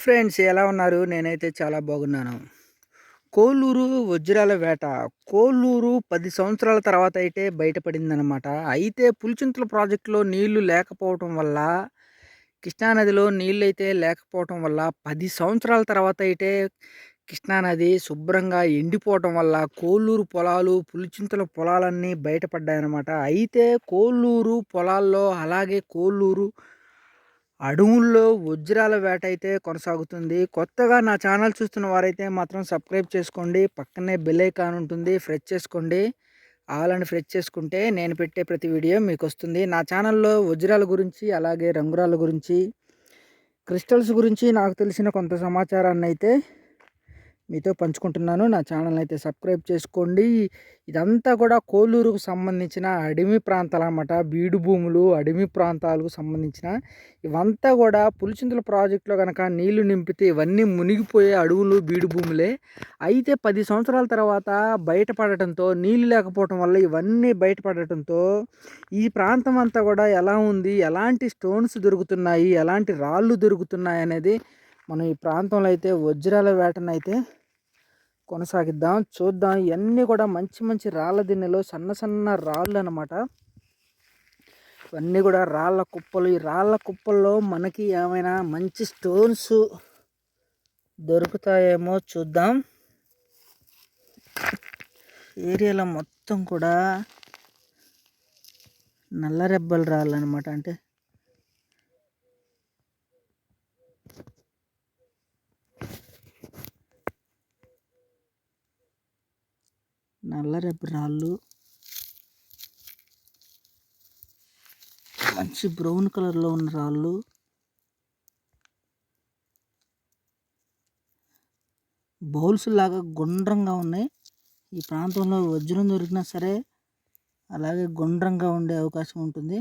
Friends ఎలా ఉన్నారు? నేనైతే చాలా బాగున్నాను. కోల్లూరు వజ్రాల వేట. కోల్లూరు పది సంవత్సరాల తర్వాత అయితే బయటపడిందనమాట అయితే పులిచింతల ప్రాజెక్టులో నీళ్ళు లేకపోవటం వల్ల కృష్ణానదిలో నీళ్ళు అయితే లేకపోవటం వల్ల పది సంవత్సరాల తర్వాత అయితే కృష్ణానది శుభ్రంగా ఎండిపోవటం వల్ల కోల్లూరు పొలాలు పులిచింతల పొలాలన్నీ బయటపడ్డాయన్నమాట. అయితే కోల్లూరు పొలాల్లో అలాగే కోల్లూరు అడవుల్లో వజ్రాల వేట అయితే కొనసాగుతుంది. కొత్తగా నా ఛానల్ చూస్తున్న వారైతే మాత్రం సబ్స్క్రైబ్ చేసుకోండి. పక్కనే బెల్ ఐకాన్ ఉంటుంది. ఫ్రెష్ చేసుకోండి. ఆలని ఫ్రెష్ చేసుకుంటే నేను పెట్టే ప్రతి వీడియో మీకు వస్తుంది నా ఛానల్లో వజ్రాల గురించి అలాగే రంగురాల గురించి క్రిస్టల్స్ గురించి నాకు తెలిసిన కొంత సమాచారాన్ని అయితే మీతో పంచుకుంటున్నాను. నా ఛానల్ అయితే సబ్స్క్రైబ్ చేసుకోండి. ఇదంతా కూడా కోలూరుకు సంబంధించిన అడవి ప్రాంతాలు అన్నమాట బీడు భూములు అడవి ప్రాంతాలకు సంబంధించిన ఇవంతా కూడా పులిచింతల ప్రాజెక్టులో కనుక నీళ్ళు నింపితే ఇవన్నీ మునిగిపోయే అడవులు బీడు భూములే. అయితే పది సంవత్సరాల తర్వాత బయటపడటంతో నీళ్ళు లేకపోవడం వల్ల ఇవన్నీ బయటపడటంతో ఈ ప్రాంతం అంతా కూడా ఎలా ఉంది? ఎలాంటి స్టోన్స్ దొరుకుతున్నాయి? ఎలాంటి రాళ్ళు దొరుకుతున్నాయి? అనేది మనం ఈ ప్రాంతంలో అయితే వజ్రాల వేటనైతే కొనసాగిద్దాం. చూద్దాం. ఇవన్నీ కూడా మంచి మంచి రాళ్ళ దిన్నెలో సన్న సన్న రాళ్ళు అనమాట ఇవన్నీ కూడా రాళ్ళ కుప్పలు. ఈ రాళ్ళ కుప్పల్లో మనకి ఏమైనా మంచి స్టోన్స్ దొరుకుతాయేమో చూద్దాం. ఏరియాలో మొత్తం కూడా నల్లరెబ్బలు రాళ్ళు అనమాట అంటే నల్లరేపు రాళ్ళు. మంచి బ్రౌన్ కలర్లో ఉన్న రాళ్ళు. బౌల్స్ లాగా గుండ్రంగా ఉన్నాయి. ఈ ప్రాంతంలో వజ్రం దొరికినా సరే అలాగే గుండ్రంగా ఉండే అవకాశం ఉంటుంది.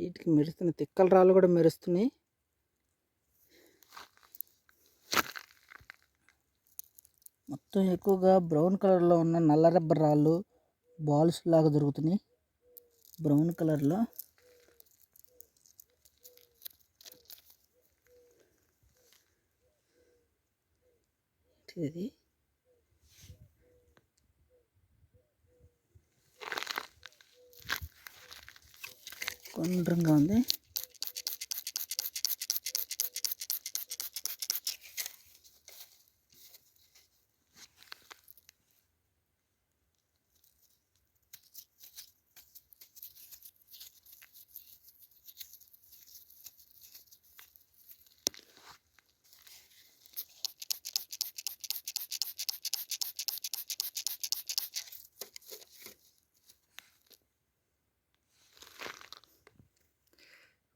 వీటికి మెరుస్తున్నాయి తిక్కల రాళ్ళు కూడా మెరుస్తున్నాయి. మొత్తం ఎక్కువగా బ్రౌన్ కలర్లో ఉన్న నల్ల రబ్బర్ రాళ్ళు బాల్స్ లాగా దొరుకుతున్నాయి. బ్రౌన్ కలర్లో. ఇది గుండ్రంగా ఉంది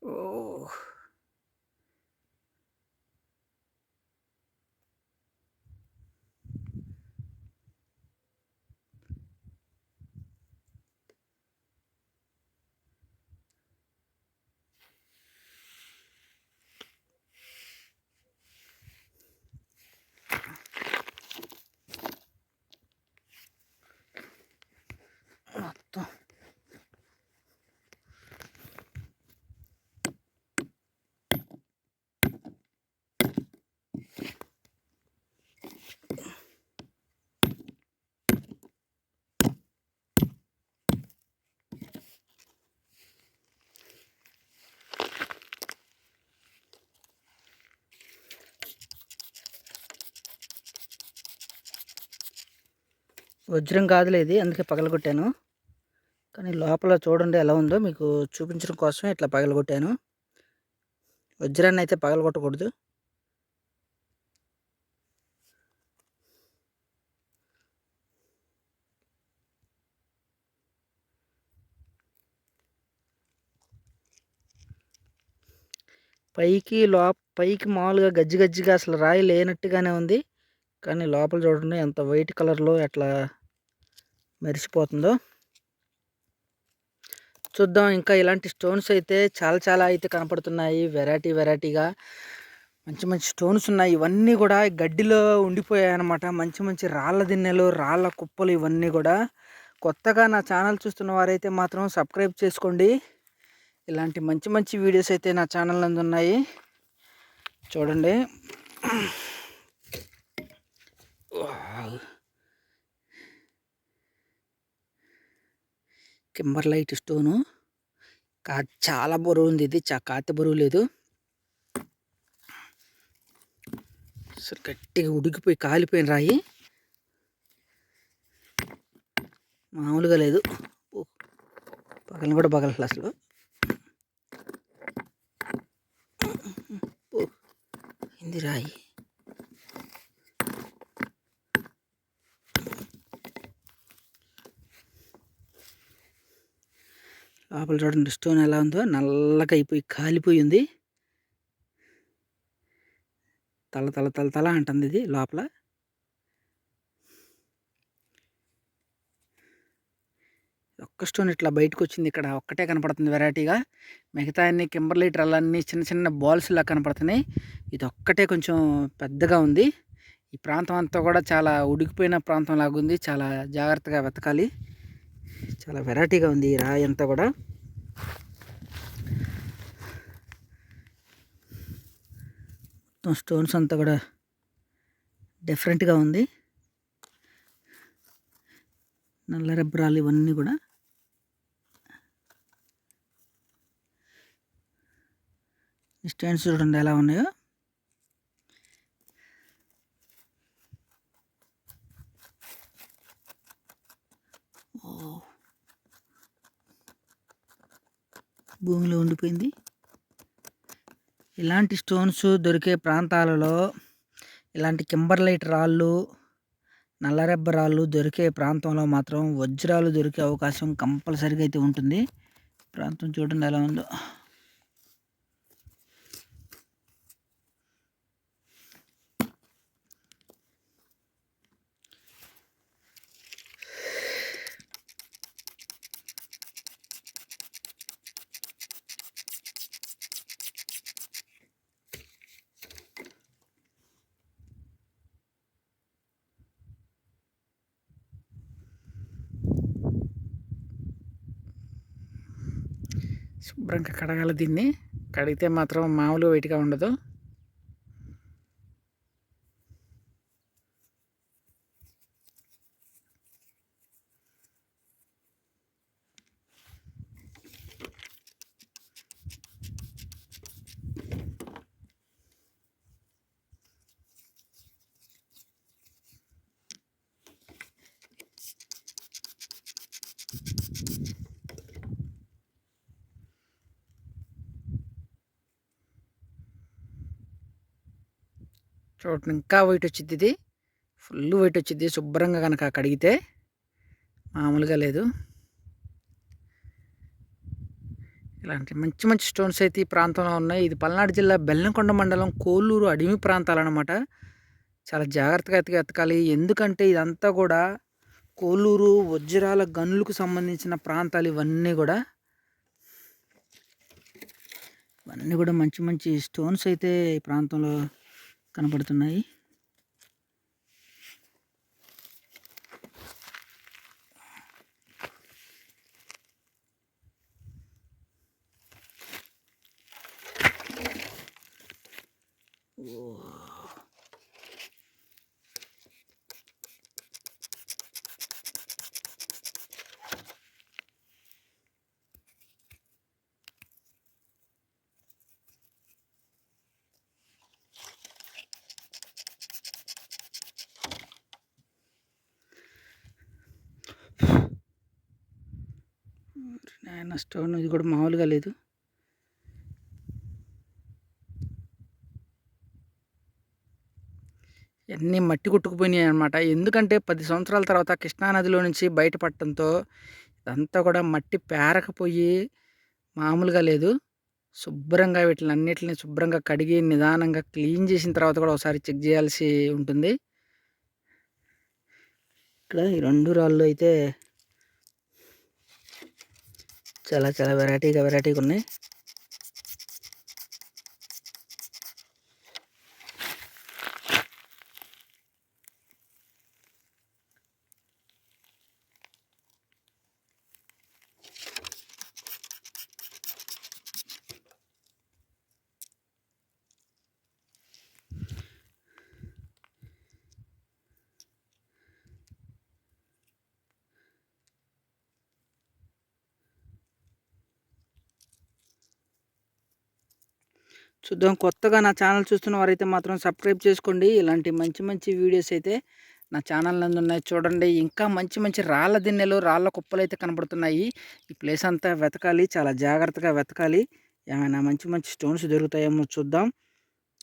ఓ మొత్తం వజ్రం కాదులే ఇది అందుకే పగలగొట్టాను. కానీ లోపల చూడండి ఎలా ఉందో మీకు చూపించడం కోసం ఇట్లా పగలగొట్టాను. వజ్రాన్ని అయితే పగలగొట్టకూడదు. పైకి లో పైకి మామూలుగా గజ్జి గజ్జిగా అసలు రాయి లేనట్టుగానే ఉంది. కానీ లోపల చూడండి ఎంత వైట్ కలర్లో ఎట్లా మెరిసిపోతుందో. చూద్దాం ఇంకా ఇలాంటి స్టోన్స్ అయితే చాలా చాలా అయితే కనపడుతున్నాయి. వెరైటీ వెరైటీగా మంచి మంచి స్టోన్స్ ఉన్నాయి. ఇవన్నీ కూడా గడ్డిలో ఉండిపోయాయి అనమాట మంచి మంచి రాళ్ళ దిన్నెలు రాళ్ళ కుప్పలు ఇవన్నీ కూడా. కొత్తగా నా ఛానల్ చూస్తున్న వారైతే మాత్రం సబ్స్క్రైబ్ చేసుకోండి. ఇలాంటి మంచి మంచి వీడియోస్ అయితే నా ఛానల్ నందు ఉన్నాయి. చూడండి. Kimberlite stone. కా చాలా బరువు ఉంది ఇది. చా కాతి బరువు లేదు. అసలు గట్టిగా ఉడికిపోయి కాలిపోయిన రాయి. మామూలుగా లేదు. పగలను కూడా పగలట్లే అసలు. ఓ, ఇది రాయి? లోపల చూడండి స్టోన్ ఎలా ఉందో నల్లగా అయిపోయి కాలిపోయింది. తల తల తల తల అంటుంది ఇది లోపల. ఒక్క స్టోన్ ఇట్లా బయటకు వచ్చింది ఇక్కడ ఒక్కటే కనపడుతుంది వెరైటీగా. మిగతా అన్ని కింబర్లీ ట్రల్లన్నీ చిన్న చిన్న బాల్స్లా కనపడుతున్నాయి. ఇది ఒక్కటే కొంచెం పెద్దగా ఉంది. ఈ ప్రాంతం అంతా కూడా చాలా ఉడికిపోయిన ప్రాంతం లాగా ఉంది చాలా జాగ్రత్తగా వెతకాలి. చాలా వెరైటీగా ఉంది ఈ రాయి అంతా కూడా. మొత్తం స్టోన్స్ అంతా కూడా డిఫరెంట్గా ఉంది. నల్ల రబ్బరాలు ఇవన్నీ కూడా. ఈ స్టోన్స్ చూడండి ఎలా ఉన్నాయో. భూమిలో ఉండిపోయింది. ఇలాంటి స్టోన్స్ దొరికే ప్రాంతాలలో ఇలాంటి కింబర్లైట్ రాళ్ళు నల్లరెబ్బ రాళ్ళు దొరికే ప్రాంతంలో మాత్రం వజ్రాలు దొరికే అవకాశం కంపల్సరీగా అయితే ఉంటుంది. ప్రాంతం చూడండి ఎలా ఉందో. శుభ్రంగా కడగాలి దీన్ని. కడిగితే మాత్రం మామూలు వెయిట్గా ఉండదు. చూడండి ఇంకా వైట్ వచ్చింది ఇది. ఫుల్ వైట్ వచ్చింది శుభ్రంగా కనుక కడిగితే మామూలుగా లేదు. ఇలాంటి మంచి మంచి స్టోన్స్ అయితే ఈ ప్రాంతంలో ఉన్నాయి. ఇది పల్నాడు జిల్లా బెల్లంకొండ మండలం కోల్లూరు అడవి ప్రాంతాలు అనమాట చాలా జాగ్రత్తగా ఎత్తుక ఎతకాలి ఎందుకంటే ఇదంతా కూడా కోల్లూరు వజ్రాల గనులకు సంబంధించిన ప్రాంతాలు ఇవన్నీ కూడా. ఇవన్నీ కూడా మంచి మంచి స్టోన్స్ అయితే ఈ ప్రాంతంలో కనపడుతున్నాయి నాయన స్టోన్ ఇది కూడా మామూలుగా లేదు. ఇవన్నీ మట్టి కొట్టుకుపోయినాయి అనమాట ఎందుకంటే పది సంవత్సరాల తర్వాత కృష్ణానదిలో నుంచి బయటపడటంతో ఇదంతా కూడా మట్టి పేరకపోయి మామూలుగా లేదు. శుభ్రంగా వీటిని అన్నిటిని శుభ్రంగా కడిగి నిదానంగా క్లీన్ చేసిన తర్వాత కూడా ఒకసారి చెక్ చేయాల్సి ఉంటుంది. ఇక్కడ ఈ రెండు రాళ్ళు అయితే చాలా చాలా వెరైటీగా వెరైటీగా ఉన్నాయి. చూద్దాం. కొత్తగా నా ఛానల్ చూస్తున్న వారైతే మాత్రం సబ్స్క్రైబ్ చేసుకోండి. ఇలాంటి మంచి మంచి వీడియోస్ అయితే నా ఛానల్ నందు ఉన్నాయి. చూడండి ఇంకా మంచి మంచి రాళ్ళ దిన్నెలు రాళ్ళ కుప్పలు అయితే కనబడుతున్నాయి. ఈ ప్లేస్ అంతా వెతకాలి చాలా జాగ్రత్తగా వెతకాలి. ఏమైనా మంచి మంచి స్టోన్స్ దొరుకుతాయేమో చూద్దాం.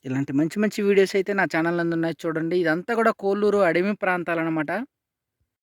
ఇలాంటి మంచి మంచి వీడియోస్ అయితే నా ఛానల్ నందు ఉన్నాయి. చూడండి ఇదంతా కూడా కోల్లూరు అడవి ప్రాంతాలు అనమాట